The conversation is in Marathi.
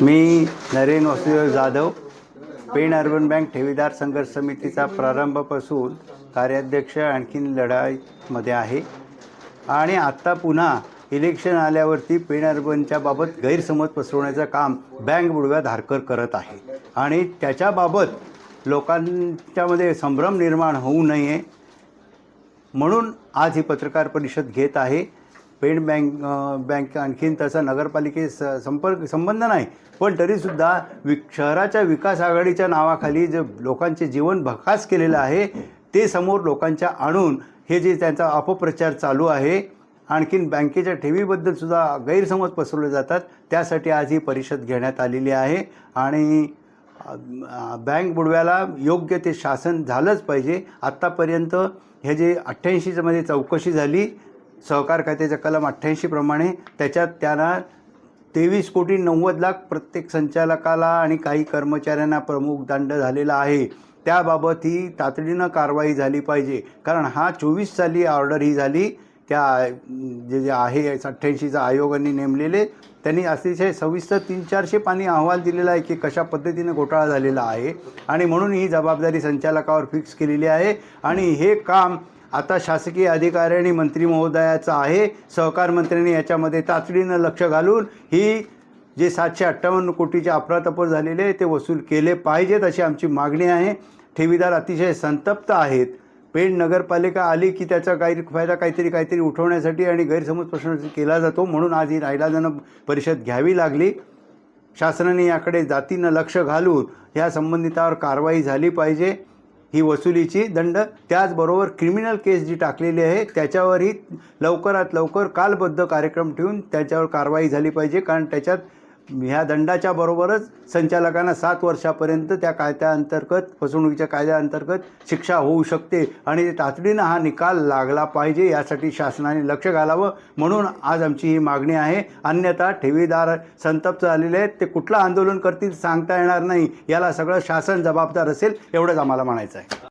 मी नरेन वासुदेव जाधव पेण अर्बन बँक ठेवीदार संघर्ष समितीचा प्रारंभापासून कार्याध्यक्ष आणखीन लढाईमध्ये आहे. आणि आत्ता पुन्हा इलेक्शन आल्यावरती पेण अर्बनच्या बाबत गैरसमज पसरवण्याचं काम बँक बुडव्या धारकर करत आहे. आणि त्याच्याबाबत लोकांच्यामध्ये संभ्रम निर्माण होऊ नये म्हणून आज ही पत्रकार परिषद घेत आहे. पेड बँक बँक आणखीन तसा नगरपालिकेस संपर्क संबंध नाही. पण तरीसुद्धा वि शहराच्या विकास आघाडीच्या नावाखाली जे लोकांचे जीवन भकास केलेलं आहे ते समोर लोकांच्या आणून हे जे त्यांचा अपप्रचार चालू आहे आणखीन बँकेच्या ठेवीबद्दलसुद्धा गैरसमज पसरवले जातात त्यासाठी आज ही परिषद घेण्यात आलेली आहे. आणि बँक बुडव्याला योग्य ते शासन झालंच पाहिजे. आत्तापर्यंत हे जे अठ्ठ्याऐंशीमध्ये चौकशी झाली सहकार खात्याच्या कलम अठ्ठ्याऐंशीप्रमाणे त्याच्यात त्यांना तेवीस कोटी नव्वद लाख प्रत्येक संचालकाला आणि काही कर्मचाऱ्यांना प्रमुख दंड झालेला आहे. त्याबाबत ही तातडीनं कारवाई झाली पाहिजे. कारण हा चोवीस साली ऑर्डर ही झाली. त्या जे जे आहे अठ्ठ्याऐंशीचा आयोगाने नेमलेले त्यांनी अतिशय सविस्तर तीन चारशे पाणी अहवाल दिलेला आहे की कशा पद्धतीनं घोटाळा झालेला आहे. आणि म्हणून ही जबाबदारी संचालकावर फिक्स केलेली आहे. आणि हे काम आता शासकीय अधिकारी आणि मंत्री महोदयाचं आहे. सहकार मंत्र्यांनी याच्यामध्ये तातडीनं लक्ष घालून ही जे सातशे अठ्ठावन्न कोटीचे अफरातफर झालेले ते वसूल केले पाहिजेत अशी आमची मागणी आहे. ठेवीदार अतिशय संतप्त आहेत. पेण नगरपालिका आली की त्याचा काही फायदा काहीतरी काहीतरी उठवण्यासाठी आणि गैरसमज प्रश्न केला जातो म्हणून आज ही नाईलाजानं परिषद घ्यावी लागली. शासनाने याकडे जातीनं लक्ष घालून ह्या संबंधितावर कारवाई झाली पाहिजे. ही वसुलीची दंड. त्याचबरोबर क्रिमिनल केस जी टाकलेली आहे त्याच्यावरही लवकरात लवकर कालबद्ध कार्यक्रम ठेवून त्याच्यावर कारवाई झाली पाहिजे कारण त्याच्यात ह्या दंडाच्या बरोबरच संचालकांना सात वर्षापर्यंत त्या कायद्याअंतर्गत फसवणुकीच्या कायद्याअंतर्गत शिक्षा होऊ शकते आणि तातडीनं हा निकाल लागला पाहिजे यासाठी शासनाने लक्ष घालावं म्हणून आज आमची ही मागणी आहे. अन्यथा ठेवीदार संतप्त झालेले आहेत. ते कुठलं आंदोलन करतील सांगता येणार नाही. याला सगळं शासन जबाबदार असेल एवढंच आम्हाला म्हणायचं आहे.